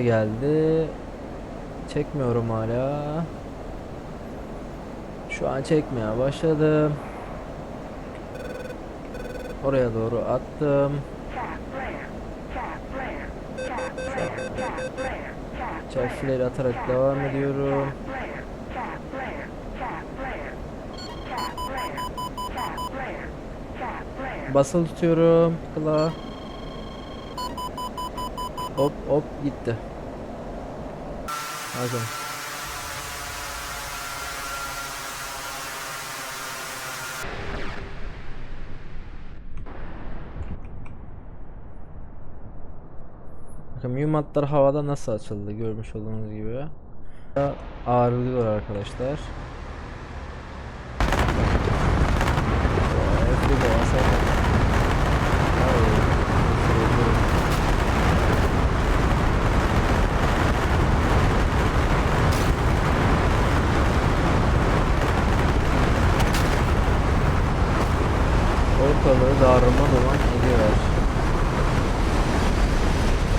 geldi. Çekmiyorum hala. Şu an çekmeye başladım. Oraya doğru attım. Çarp flare atarak devam ediyorum. Basılı tutuyorum. Kla. Hop hop gitti. Hadi. Bakın mühimmatlar havada nasıl açıldı görmüş olduğunuz gibi. Ağırlıyor arkadaşlar. Ortalığı darma duman ediyor.